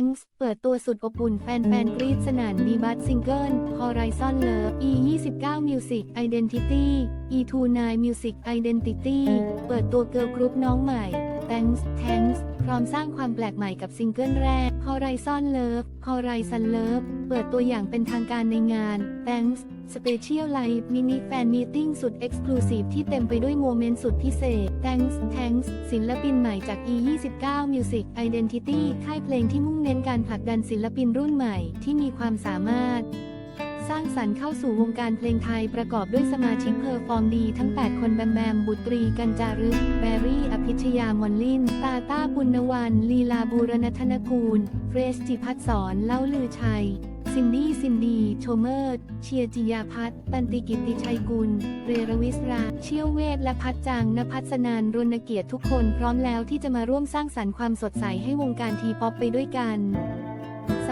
Thanks เปิดตัวสุดอบอุ่นแฟนๆกรีดสนานดีบัตซิงเกิล Horizon Love E 29 Music Identity E 29 Music Identity เปิดตัวเกิร์ลกรุ๊ปน้องใหม่ Thanks Thanks พร้อมสร้างความแปลกใหม่กับซิงเกิลแรก Horizon Love Horizon Love เปิดตัวอย่างเป็นทางการในงาน Thanks Special Live Mini Fan Meeting สุด Exclusive ที่เต็มไปด้วยโมเมนต์สุดพิเศษ Thanks Thanks ศิลปินใหม่จาก E 29 Music Identity ค่ายเพลงที่มุ่งเน้นการผลักดันศิลปินรุ่นใหม่ที่มีความสามารถ สร้างสรรค์เข้าสู่วงการเพลงไทยประกอบด้วยสมาชิกเพอร์ฟอร์มดีทั้ง 8 คนแบมแบม บุตรี กัญจารึก แบรี่ อภิชยามอนลิน ตาต้า ปุณณวัน ลีลาบูรณธนกูล เฟรสจิพัฒสอนเล่าลือชัย ซินดี้ ซินดี โชเมอร์ เชียร์จิยาพัฒปันติกิตติชัยกุล เรรวิสรา เชี่ยวเวท และพัฒจังนภัสนานรณเกียรติทุกคนพร้อมแล้วที่จะมาร่วมสร้างสรรค์ความสดใสให้วงการทีป๊อปไปด้วยกัน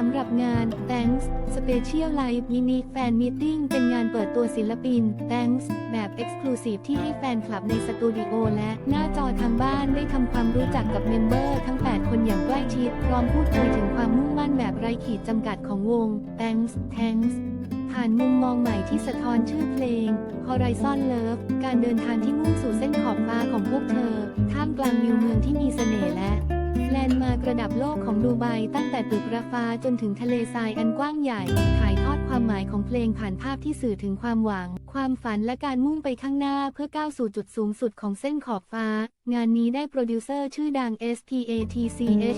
สำหรับงาน Thanks Special Live Mini Fan Meeting เป็นงานเปิดตัวศิลปิน Thanks แบบ Exclusive ที่ให้แฟนคลับในสตูดิโอและหน้าจอทางบ้านได้ทำความรู้จักกับเมมเบอร์ทั้ง 8 คนอย่างใกล้ชิด พร้อมพูดคุยถึงความมุ่งมั่นแบบไร้ขีดจำกัดของวง Thanks Thanks ผ่านมุมมองใหม่ที่สะท้อนชื่อเพลง Horizon Love การเดินทางที่มุ่งสู่เส้นขอบฟ้าของพวกเธอ ท่ามกลางวิวเมืองที่มีเสน่ห์และ แลนด์มาร์กระดับโลกของดูไบตั้งแต่ตึกระฟ้าจนถึงทะเลทรายอันกว้างใหญ่ ถ่ายทอดความหมายของเพลงผ่านภาพที่สื่อถึงความหวัง ความฝันและการมุ่งไปข้างหน้าเพื่อก้าวสู่จุดสูงสุดของเส้นขอบฟ้า งานนี้ได้โปรดิวเซอร์ชื่อดัง SPATCHIES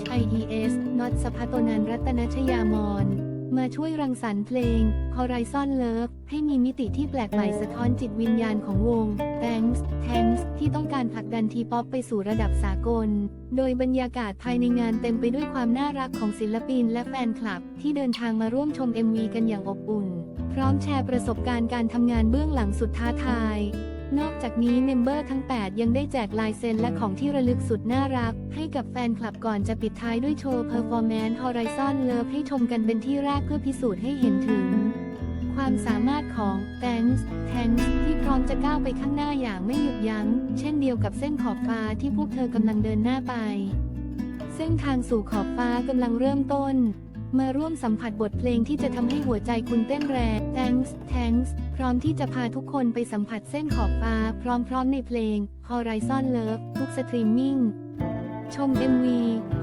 น็อตสพัตนันรัตนชยามอน มาช่วยรังสรรค์เพลง Horizon Love ให้มีมิติที่แปลกใหม่สะท้อนจิตวิญญาณของวง Thanks Thanks ที่ต้องการผลักดันทีป๊อปไปสู่ระดับสากล โดยบรรยากาศภายในงานเต็มไปด้วยความน่ารักของศิลปินและแฟนคลับ ที่เดินทางมาร่วมชม MV กันอย่างอบอุ่น พร้อมแชร์ประสบการณ์การทำงานเบื้องหลังสุดท้าทาย จากนี้เมมเบอร์ทั้ง 8 ยังได้แจกลายเซ็นและของที่ระลึกสุดน่ารัก ให้กับแฟนคลับก่อนจะปิดท้ายด้วยโชว์ Performance Horizon Love ให้ชมกันเป็นที่แรกเพื่อพิสูจน์ให้เห็นถึง ความสามารถของ Thanks Thanks ที่พร้อมจะก้าวไปข้างหน้าอย่างไม่หยุดยัง้ง เช่นเดียวกับเส้นขอบฟ้าที่พวกเธอกำลังเดินหน้าไป เส้นทางสู่ขอบฟ้ากำลังเริ่มต้น มาร่วมสัมผัสบทเพลงที่จะทำให้หัวใจคุณเต้นแรง Thanks Thanks ร้อมที่จะพาทุกคนไปสัมผัสเส้นขอบฟ้า พร้อมๆในเพลง Horizon Love ทุกสตรีมมิ่ง ชม MV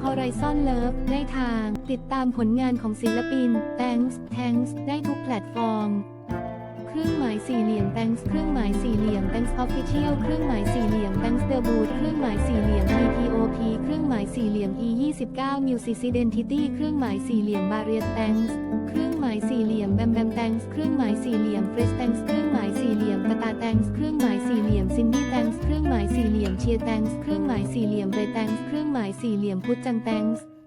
Horizon Love ได้ทาง ติดตามผลงานของศิลปิน Thanks Thanks ได้ทุกแพลตฟอร์ม เครื่องหมายสี่เหลี่ยม Thanks เครื่องหมายสี่เหลี่ยม Thanks Official เครื่องหมายสี่เหลี่ยม Thanks The Boot เครื่องหมายสี่เหลี่ยม TPOP เครื่องหมายสี่เหลี่ยม E 29 Music Identity เครื่องหมายสี่เหลี่ยม Barrier Thanks เครื่อง แบมแบมแตงส์เครื่องหมายสี่เหลี่ยม Fresh Thanks เครื่องหมายสี่เหลี่ยมกระตาแตงส์เครื่องหมายสี่เหลี่ยมซินดี้แตงส์เครื่องหมายสี่เหลี่ยมเชียแตงเครื่องหมายสี่เหลี่ยม Ray Thanks เครื่องหมายสี่เหลี่ยมพุทจังแตงส์